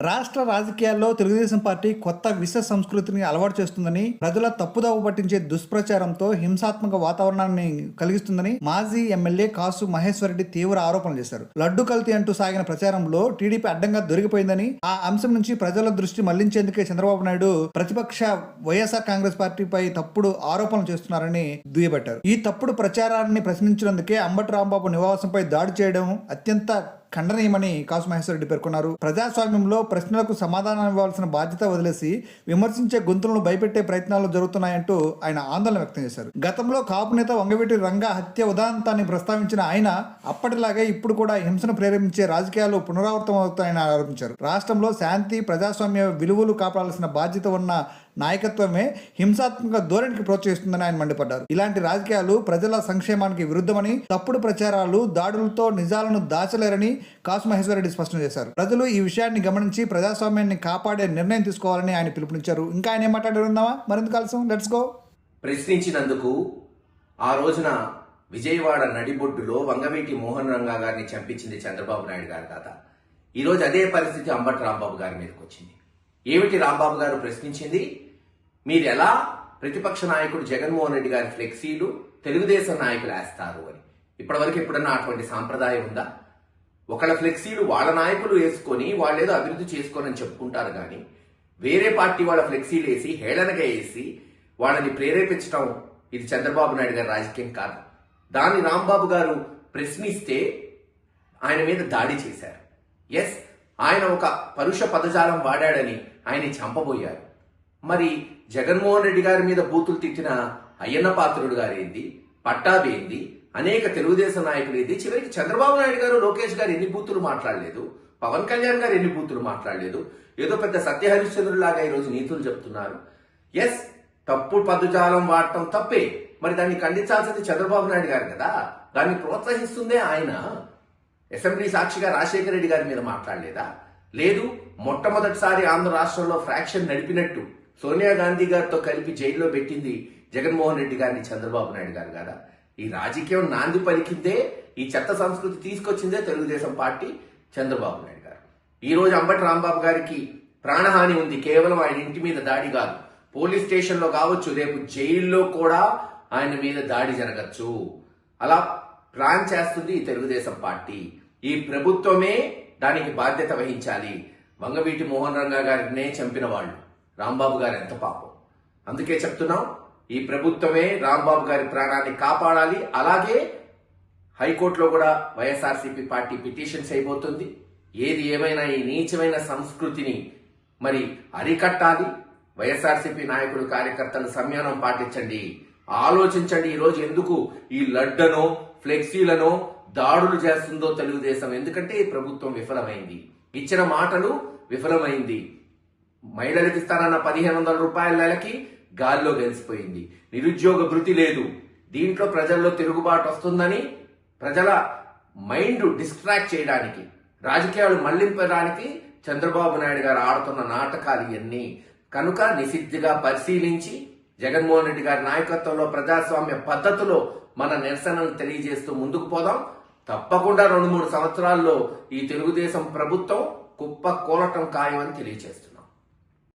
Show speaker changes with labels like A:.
A: రాష్ట్ర రాజకీయాల్లో తెలుగుదేశం పార్టీ కొత్త విష సంస్కృతిని అలవాటు చేస్తుందని ప్రజల తప్పుదోవ పట్టించే దుష్ప్రచారంతో హింసాత్మక వాతావరణాన్ని కలిగిస్తుందని మాజీ ఎమ్మెల్యే కాసు మహేశ్వరరెడ్డి తీవ్ర ఆరోపణలు చేశారు. లడ్డు కల్తీ అంటూ సాగిన ప్రచారంలో టీడీపీ అడ్డంగా దొరికిపోయిందని ఆ అంశం నుంచి ప్రజల దృష్టి మళ్ళించేందుకే చంద్రబాబు నాయుడు ప్రతిపక్ష వైఎస్ఆర్ కాంగ్రెస్ పార్టీపై తప్పుడు ఆరోపణలు చేస్తున్నారని దుయ్యబట్టారు. ఈ తప్పుడు ప్రచారాన్ని ప్రశ్నించినందుకే అంబటి రాంబాబు నివాసంపై దాడి చేయడం అత్యంత ఖండనీయమని కాసు మహేశ్వర రెడ్డి పేర్కొన్నారు. ప్రజాస్వామ్యంలో ప్రశ్నలకు సమాధానం ఇవ్వాల్సిన బాధ్యత వదిలేసి విమర్శించే గొంతులను భయపెట్టే ప్రయత్నాలు జరుగుతున్నాయంటూ ఆయన ఆందోళన వ్యక్తం చేశారు. గతంలో కాపు నేత వంగవీటి రంగా హత్య ఉదాంతాన్ని ప్రస్తావించిన ఆయన అప్పటిలాగే ఇప్పుడు కూడా హింసను ప్రేరేపించే రాజకీయాలు పునరావృతమవుతాయని ఆరోపించారు. రాష్ట్రంలో శాంతి ప్రజాస్వామ్య విలువలు కాపాడాల్సిన బాధ్యత ఉన్న నాయకత్వమే హింసాత్మక ధోరణికి ప్రోత్సహిస్తుందని ఆయన మండిపడ్డారు. ఇలాంటి రాజకీయాలు ప్రజల సంక్షేమానికి విరుద్ధమని తప్పుడు ప్రచారాలు దాడులతో నిజాలను దాచలేరని కాసు మహేశ్వరరెడ్డి స్పష్టం చేశారు. ప్రజలు ఈ విషయాన్ని గమనించి ప్రజాస్వామ్యాన్ని కాపాడే నిర్ణయం తీసుకోవాలని ఆయన పిలుపునిచ్చారు. ఇంకా ఆయన ఏం మాట్లాడారుందామా మరింత కలిసి లెట్స్ గో
B: ప్రశ్నించినందుకు ఆ రోజున విజయవాడ నడిబొడ్డులో వంగవీటి మోహన్ రంగా గారిని చంపించింది చంద్రబాబు నాయుడు గారి కథ ఈ రోజు అదే పరిస్థితి అంబటి రాంబాబు గారి మీదకి వచ్చింది ఏమిటి రాంబాబు గారు ప్రశ్నించింది? మీరు ఎలా ప్రతిపక్ష నాయకుడు జగన్మోహన్ రెడ్డి గారి ఫ్లెక్సీలు తెలుగుదేశం నాయకులు వేస్తారు అని. ఇప్పటివరకు ఎప్పుడన్నా అటువంటి సాంప్రదాయం ఉందా? ఒకళ్ళ ఫ్లెక్సీలు వాళ్ళ నాయకులు వేసుకొని వాళ్ళేదో అభివృద్ధి చేసుకోనని చెప్పుకుంటారు కానీ వేరే పార్టీ వాళ్ళ ఫ్లెక్సీలు వేసి హేళనగా వేసి వాళ్ళని ప్రేరేపించడం ఇది చంద్రబాబు నాయుడు గారి రాజకీయం కాదు. దాన్ని రాంబాబు గారు ప్రశ్నిస్తే ఆయన మీద దాడి చేశారు. ఎస్ ఆయన ఒక పరుష పదజాలం వాడాడని ఆయన చంపబోయారు. మరి జగన్మోహన్ రెడ్డి గారి మీద బూతులు తిట్టిన అయ్యన్న పాత్రుడు గారేంది పట్టాబేంది అనేక తెలుగుదేశం నాయకులు ఏంది? చివరికి చంద్రబాబు నాయుడు గారు లోకేష్ గారు ఎన్ని బూతులు మాట్లాడలేదు? పవన్ కళ్యాణ్ గారు ఎన్ని బూతులు మాట్లాడలేదు? ఏదో పెద్ద సత్యహరిశ్చంద్రులాగా ఈరోజు నీతులు చెప్తున్నారు. ఎస్ తప్పు పదజాలం వాడటం తప్పే. మరి దాన్ని ఖండించాల్సింది చంద్రబాబు నాయుడు గారు కదా. దాన్ని ప్రోత్సహిస్తుందే ఆయన. అసెంబ్లీ సాక్షిగా రాజశేఖర రెడ్డి గారి మీద మాట్లాడలేదా? లేదు మొట్టమొదటిసారి ఆంధ్ర రాష్ట్రంలో ఫ్రాక్షన్ నడిపినట్టు. సోనియా గాంధీ గారితో కలిపి జైల్లో పెట్టింది జగన్మోహన్ రెడ్డి గారిని చంద్రబాబు నాయుడు గారు కదా? ఈ రాజకీయం నాంది పలికిందే ఈ చెత్త సంస్కృతి తీసుకొచ్చిందే తెలుగుదేశం పార్టీ చంద్రబాబు నాయుడు గారు. ఈ రోజు అంబటి రాంబాబు గారికి ప్రాణహాని ఉంది. కేవలం ఆయన ఇంటి మీద దాడి కాదు. పోలీస్ స్టేషన్లో కావచ్చు రేపు జైల్లో కూడా ఆయన మీద దాడి జరగచ్చు. అలా ప్లాన్ చేస్తుంది ఈ తెలుగుదేశం పార్టీ. ఈ ప్రభుత్వమే దానికి బాధ్యత వహించాలి. వంగవీటి మోహన్ రంగా గారినే చంపిన వాళ్ళు. రాంబాబు గారు ఎంత పాపం. అందుకే చెప్తున్నాం ఈ ప్రభుత్వమే రాంబాబు గారి ప్రాణాన్ని కాపాడాలి. అలాగే హైకోర్టులో కూడా వైఎస్ఆర్సీపీ పార్టీ పిటిషన్స్ అయిపోతుంది. ఏది ఏమైనా ఈ నీచమైన సంస్కృతిని మరి అరికట్టాలి. వైఎస్ఆర్సీపీ నాయకుడు కార్యకర్తలు సంయమనం పాటించండి. ఆలోచించండి ఈ రోజు ఎందుకు ఈ లడ్డనో ఫ్లెక్సీలను దాడులు చేస్తుందో తెలుగుదేశం. ఎందుకంటే ఈ ప్రభుత్వం విఫలమైంది. ఇచ్చిన మాటలు విఫలమైంది. మహిళలకు ఇస్తానన్న పదిహేను వందల రూపాయల నెలకి గాల్లో గెలిచిపోయింది. నిరుద్యోగ భృతి లేదు. దీంట్లో ప్రజల్లో తిరుగుబాటు వస్తుందని ప్రజల మైండ్ డిస్ట్రాక్ట్ చేయడానికి రాజకీయాలు మళ్ళింపడానికి చంద్రబాబు నాయుడు గారు ఆడుతున్న నాటకాలు ఇవన్నీ. కనుక నిశిద్ధిగా పరిశీలించి జగన్మోహన్ రెడ్డి గారి నాయకత్వంలో ప్రజాస్వామ్య పద్ధతిలో మన నిరసనలు తెలియజేస్తూ ముందుకు పోదాం. తప్పకుండా రెండు మూడు సంవత్సరాల్లో ఈ తెలుగుదేశం ప్రభుత్వం కుప్ప కూలటం ఖాయమని తెలియజేస్తుంది.